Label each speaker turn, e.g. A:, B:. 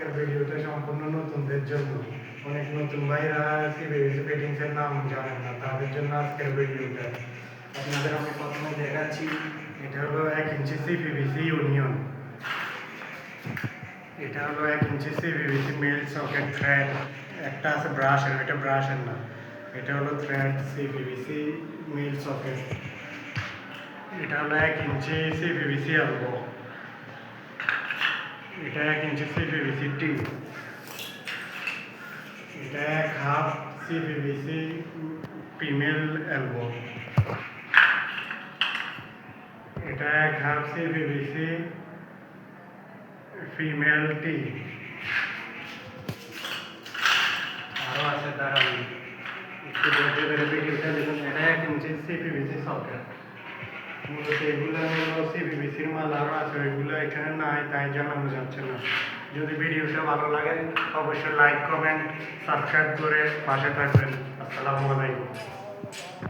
A: আজকের ভিডিওটা সম্পূর্ণ নতুনদের জন্য অনেক নতুন ভাইরা এর নাম জানেন না, তাদের জন্য আজকের ভিডিওটা। আপনাদের আমি প্রথমে দেখাচ্ছি, এটা হলো এক ইঞ্চি সিপিভিসি ইউনিয়ন এটা হলো এক ইঞ্চি সিপিভিসি মেল সকেট থ্রেড একটা আছে ব্রাশের এটা ব্রাশের না, এটা হলো থ্রেড সিপিভিসি মেল সকেট এটা হলো এক ইঞ্চি সিপিভিসি এলবো এটা এক ইঞ্চি সিপিভিসি টি এটা এক হাফ সিপিভিসি ফিমেল এলবো এটা এক হাফ সিপিভিসি ফিমেল টি আরও আছে দাঁড়ান একটু ধৈর্য ধরে ভিডিওটা দেখুন এটা এক ইঞ্চি সিপিভিসি সকেট মূলত এগুলো হলো সিবিবিসির মাল আরও আছে ওইগুলো এখানে নাই, তাই জানানো যাচ্ছে না। যদি ভিডিওটা ভালো লাগে, অবশ্যই লাইক কমেন্ট সাবস্ক্রাইব করে পাশে থাকবেন। আসসালামু আলাইকুম।